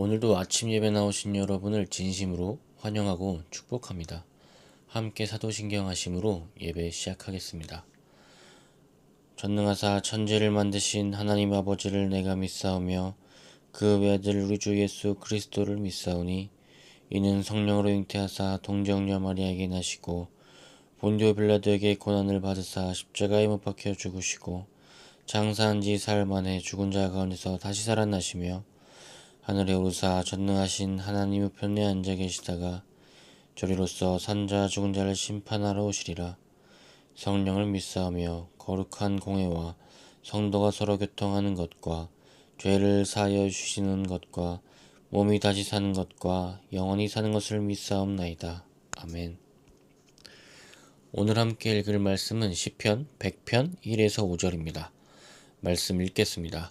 오늘도 아침 예배 나오신 여러분을 진심으로 환영하고 축복합니다. 함께 사도신경 하심으로 예배 시작하겠습니다. 전능하사 천지를 만드신 하나님 아버지를 내가 믿사오며 그 외아들 우리 주 예수 그리스도를 믿사오니 이는 성령으로 잉태하사 동정녀 마리아에게 나시고 본디오 빌라도에게 고난을 받으사 십자가에 못 박혀 죽으시고 장사한 지 사흘 만에 죽은 자 가운데서 다시 살아나시며 하늘에 오르사 전능하신 하나님 우편에 앉아 계시다가 저리로서 산자 죽은 자를 심판하러 오시리라 성령을 믿사오며 거룩한 공회와 성도가 서로 교통하는 것과 죄를 사하여 주시는 것과 몸이 다시 사는 것과 영원히 사는 것을 믿사옵나이다. 아멘. 오늘 함께 읽을 말씀은 시편 100편 1에서 5절입니다. 말씀 읽겠습니다.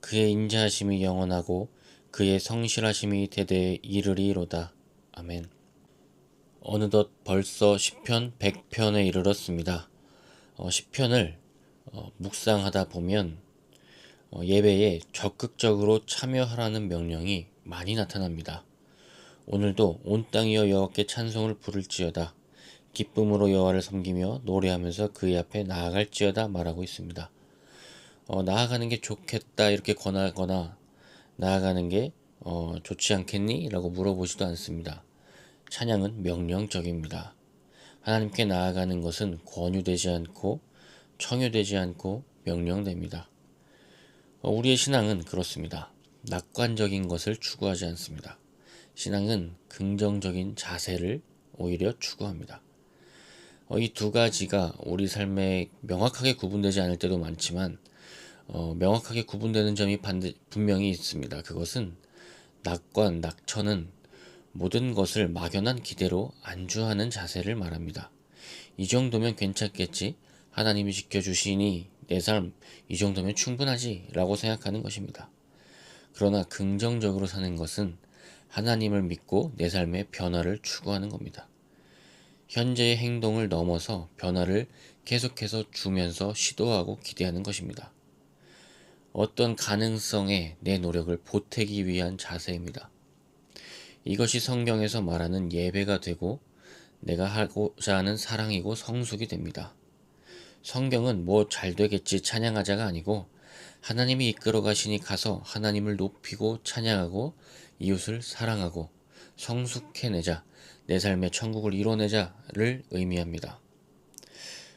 그의 인자하심이 영원하고 그의 성실하심이 대대에 이르리로다. 아멘. 어느덧 벌써 10편 100편에 이르렀습니다. 어, 10편을 어, 묵상하다 보면 어, 예배에 적극적으로 참여하라는 명령이 많이 나타납니다. 오늘도 온 땅이여 여호와께 찬송을 부를지어다. 기쁨으로 여호와를 섬기며 노래하면서 그의 앞에 나아갈지어다 말하고 있습니다. 어, 나아가는 게 좋겠다 이렇게 권하거나 나아가는 게 어, 좋지 않겠니? 라고 물어보지도 않습니다. 찬양은 명령적입니다. 하나님께 나아가는 것은 권유되지 않고 청유되지 않고 명령됩니다. 어, 우리의 신앙은 그렇습니다. 낙관적인 것을 추구하지 않습니다. 신앙은 긍정적인 자세를 오히려 추구합니다. 어, 이 두 가지가 우리 삶에 명확하게 구분되지 않을 때도 많지만 어, 명확하게 구분되는 점이 반드, 분명히 있습니다. 그것은 낙관, 낙천은 모든 것을 막연한 기대로 안주하는 자세를 말합니다. 이 정도면 괜찮겠지? 하나님이 지켜주시니 내 삶 이 정도면 충분하지? 라고 생각하는 것입니다. 그러나 긍정적으로 사는 것은 하나님을 믿고 내 삶의 변화를 추구하는 겁니다. 현재의 행동을 넘어서 변화를 계속해서 주면서 시도하고 기대하는 것입니다. 어떤 가능성에 내 노력을 보태기 위한 자세입니다. 이것이 성경에서 말하는 예배가 되고 내가 하고자 하는 사랑이고 성숙이 됩니다. 성경은 뭐 잘 되겠지 찬양하자가 아니고 하나님이 이끌어 가시니 가서 하나님을 높이고 찬양하고 이웃을 사랑하고 성숙해내자 내 삶의 천국을 이뤄내자를 의미합니다.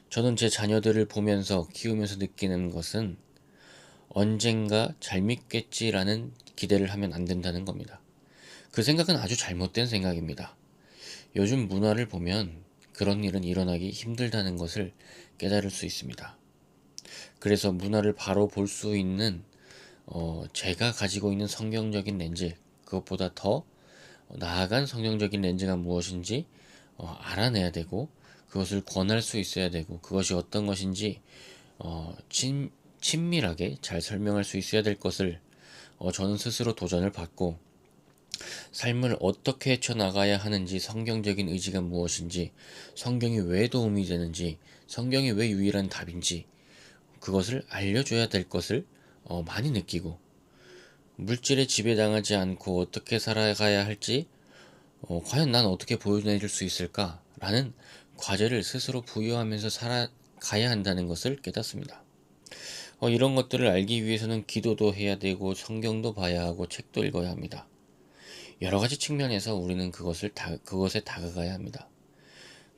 저는 제 자녀들을 보면서 키우면서 느끼는 것은 언젠가 잘 믿겠지라는 기대를 하면 안 된다는 겁니다. 그 생각은 아주 잘못된 생각입니다. 요즘 문화를 보면 그런 일은 일어나기 힘들다는 것을 깨달을 수 있습니다. 그래서 문화를 바로 볼 수 있는 어, 제가 가지고 있는 성경적인 렌즈 그것보다 더 나아간 성경적인 렌즈가 무엇인지 어, 알아내야 되고 그것을 권할 수 있어야 되고 그것이 어떤 것인지 어, 친, 친밀하게 잘 설명할 수 있어야 될 것을 어, 저는 스스로 도전을 받고 삶을 어떻게 헤쳐나가야 하는지 성경적인 의지가 무엇인지 성경이 왜 도움이 되는지 성경이 왜 유일한 답인지 그것을 알려줘야 될 것을 어, 많이 느끼고 물질에 지배당하지 않고 어떻게 살아가야 할지 어, 과연 난 어떻게 보여내줄 수 있을까 라는 과제를 스스로 부여하면서 살아가야 한다는 것을 깨닫습니다. 어, 이런 것들을 알기 위해서는 기도도 해야 되고 성경도 봐야 하고 책도 읽어야 합니다. 여러 가지 측면에서 우리는 그것을 다, 그것에 다가가야 합니다.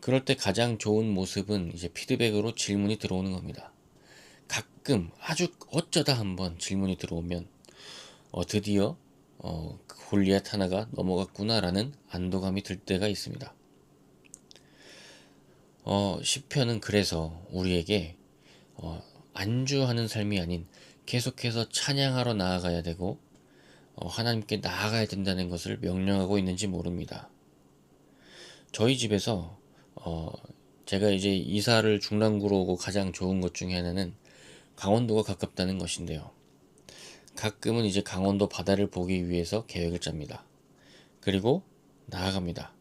그럴 때 가장 좋은 모습은 이제 피드백으로 질문이 들어오는 겁니다. 가끔 아주 어쩌다 한번 질문이 들어오면 어, 드디어 어, 골리앗 하나가 넘어갔구나라는 안도감이 들 때가 있습니다. 어, 시편은 그래서 우리에게 어, 안주하는 삶이 아닌 계속해서 찬양하러 나아가야 되고 어, 하나님께 나아가야 된다는 것을 명령하고 있는지 모릅니다. 저희 집에서 어, 제가 이제 이사를 중랑구로 오고 가장 좋은 것 중에 하나는 강원도가 가깝다는 것인데요. 가끔은 이제 강원도 바다를 보기 위해서 계획을 짭니다. 그리고 나아갑니다.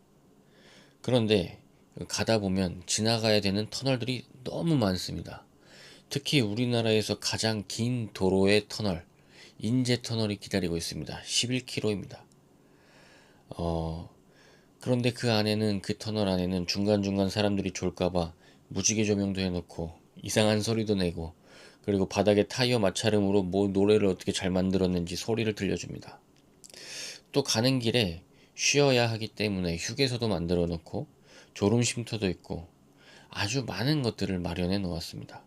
그런데 가다 보면 지나가야 되는 터널들이 너무 많습니다. 특히 우리나라에서 가장 긴 도로의 터널, 인제 터널이 기다리고 있습니다. 11km입니다. 어, 그런데 그 안에는 그 터널 안에는 중간중간 사람들이 졸까봐 무지개 조명도 해놓고 이상한 소리도 내고 그리고 바닥에 타이어 마찰음으로 뭐 노래를 어떻게 잘 만들었는지 소리를 들려줍니다. 또 가는 길에 쉬어야 하기 때문에 휴게소도 만들어 놓고 졸음 쉼터도 있고 아주 많은 것들을 마련해 놓았습니다.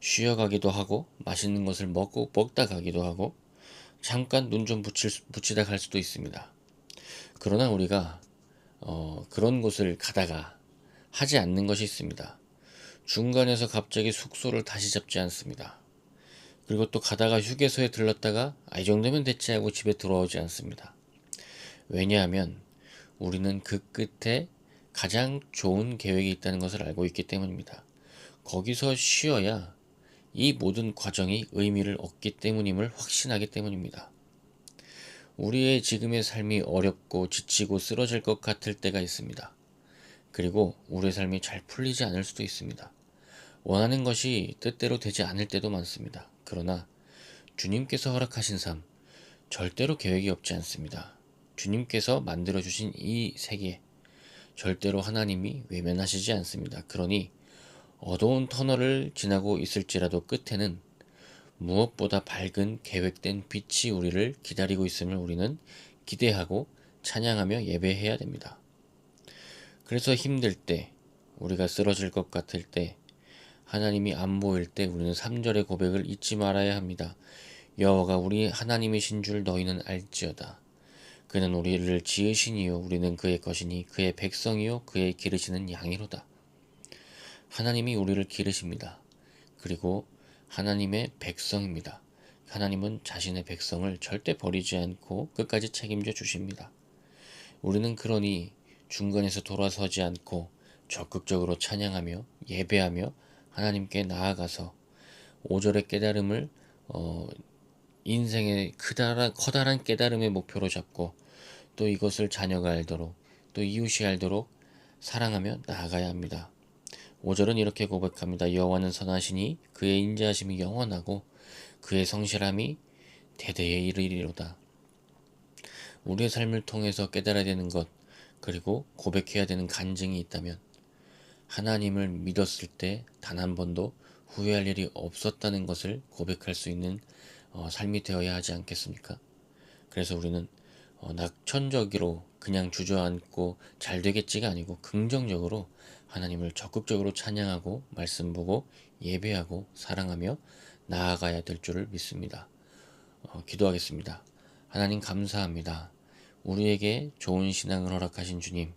쉬어가기도 하고 맛있는 것을 먹고 먹다 가기도 하고 잠깐 눈 좀 붙이다 갈 수도 있습니다. 그러나 우리가 어, 그런 곳을 가다가 하지 않는 것이 있습니다. 중간에서 갑자기 숙소를 다시 잡지 않습니다. 그리고 또 가다가 휴게소에 들렀다가 아, 이 정도면 됐지 하고 집에 돌아오지 않습니다. 왜냐하면 우리는 그 끝에 가장 좋은 계획이 있다는 것을 알고 있기 때문입니다. 거기서 쉬어야 이 모든 과정이 의미를 얻기 때문임을 확신하기 때문입니다. 우리의 지금의 삶이 어렵고 지치고 쓰러질 것 같을 때가 있습니다. 그리고 우리의 삶이 잘 풀리지 않을 수도 있습니다. 원하는 것이 뜻대로 되지 않을 때도 많습니다. 그러나 주님께서 허락하신 삶, 절대로 계획이 없지 않습니다. 주님께서 만들어주신 이 세계, 절대로 하나님이 외면하시지 않습니다. 그러니 어두운 터널을 지나고 있을지라도 끝에는 무엇보다 밝은 계획된 빛이 우리를 기다리고 있음을 우리는 기대하고 찬양하며 예배해야 됩니다. 그래서 힘들 때, 우리가 쓰러질 것 같을 때, 하나님이 안 보일 때 우리는 3절의 고백을 잊지 말아야 합니다. 여호와가 우리 하나님이신 줄 너희는 알지어다. 그는 우리를 지으시니요 우리는 그의 것이니 그의 백성이요 그의 기르시는 양이로다. 하나님이 우리를 기르십니다. 그리고 하나님의 백성입니다. 하나님은 자신의 백성을 절대 버리지 않고 끝까지 책임져 주십니다. 우리는 그러니 중간에서 돌아서지 않고 적극적으로 찬양하며 예배하며 하나님께 나아가서 5절의 깨달음을 어, 인생의 크다란, 커다란 깨달음의 목표로 잡고 또 이것을 자녀가 알도록 또 이웃이 알도록 사랑하며 나아가야 합니다. 5절은 이렇게 고백합니다. 여호와는 선하시니 그의 인자하심이 영원하고 그의 성실함이 대대에 이르리로다. 우리의 삶을 통해서 깨달아야 되는 것 그리고 고백해야 되는 간증이 있다면 하나님을 믿었을 때 단 한 번도 후회할 일이 없었다는 것을 고백할 수 있는 어, 삶이 되어야 하지 않겠습니까? 그래서 우리는 어, 낙천적으로 그냥 주저앉고 잘 되겠지가 아니고 긍정적으로 하나님을 적극적으로 찬양하고 말씀 보고 예배하고 사랑하며 나아가야 될 줄을 믿습니다. 어, 기도하겠습니다. 하나님 감사합니다. 우리에게 좋은 신앙을 허락하신 주님,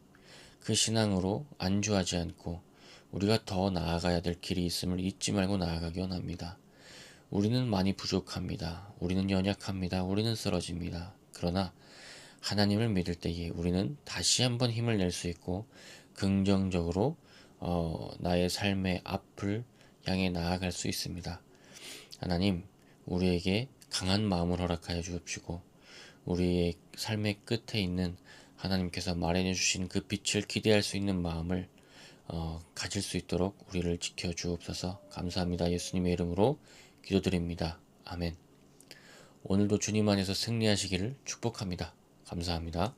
그 신앙으로 안주하지 않고 우리가 더 나아가야 될 길이 있음을 잊지 말고 나아가기 원합니다. 우리는 많이 부족합니다. 우리는 연약합니다. 우리는 쓰러집니다. 그러나 하나님을 믿을 때에 우리는 다시 한번 힘을 낼 수 있고 긍정적으로 어, 나의 삶의 앞을 향해 나아갈 수 있습니다. 하나님, 우리에게 강한 마음을 허락하여 주옵시고, 우리의 삶의 끝에 있는 하나님께서 마련해 주신 그 빛을 기대할 수 있는 마음을 어, 가질 수 있도록 우리를 지켜 주옵소서 감사합니다. 예수님의 이름으로 기도드립니다. 아멘. 오늘도 주님 안에서 승리하시기를 축복합니다. 감사합니다.